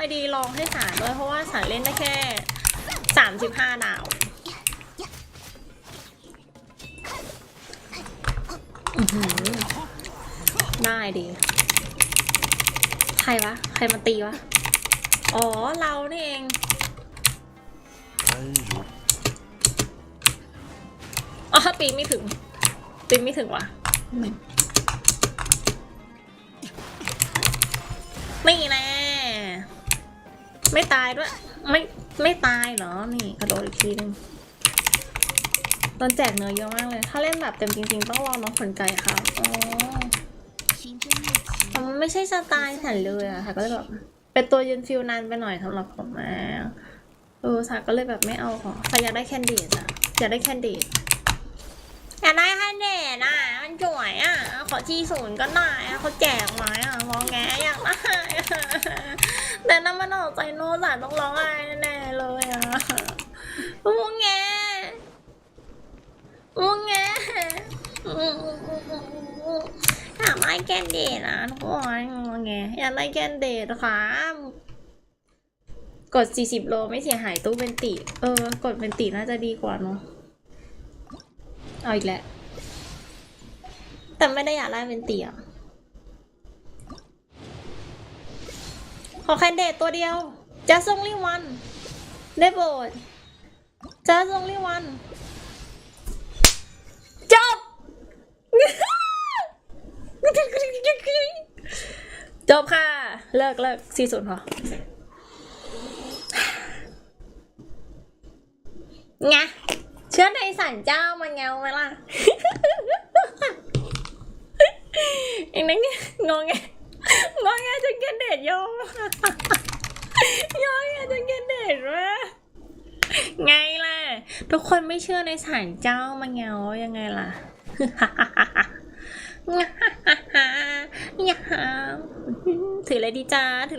ไอดีลองให้สารด้วยเพราะว่าสารเล่นได้แค่สามสิบห้าดาวอื้อหือได้ดี ใครวะ ใครมาตีวะ อ๋อ เรานี่เอง大丈อ๋อปีนไม่ถึง ปีนไม่ถึงว่ะไม่แน่ ไม่ตายด้วย ไม่ไม่ตายเหรอ นี่กระโดดอีกทีนึงตอนแจกเนื้อเยอะมากเลย ถ้าเล่นแบบเต็มจริง ๆ ต้องรอน้องขนไก่ค่ะอ๋อมันไม่ใช่สไตล์ฉันเลยอะค่ะ ก็เลยแบบเป็นตัวยืนฟิลนานไปหน่อยสำหรับผมอะเออสาก็เลยแบบไม่เอาของใครอยากได้แคนดี้อะอยากได้แคนดี้อยากได้แคนดี้นะมันสวยอะขอที่ศูนย์ก็หน่ด้เขาแจกไว้อะมองแงอยากได้ ใจโน้สาต้องร้องไห้แน่เลยอะมองแงมองแงอืมอยากได้แกนเดทนะทุกคนงงไงอยากได้แกนเดทครับกด 40 โลไม่เสียหายตู้เป็นติ เออ กดเป็นติน่าจะดีกว่าเนาะเอาอีกแล้ว แต่ไม่ได้อยากได้เป็นติอะ อแคนเดตตัวเดียวจะส่งลิวันได้โปรดจะส่งลิวันจบ จบค่ะ เลิกเลิกสี่ศูนย์พอไงเชื่อในสันเจ้ามันเงาไหมล่ะเองนั่งงงไงจะเกนเดดโยม โยมไงจะเกนเดดวะ ไงล่ะ ทุกคนไม่เชื่อในสารเจ้ามันเงายังไงล่ะถืออะไรดีจ้าถืออะไร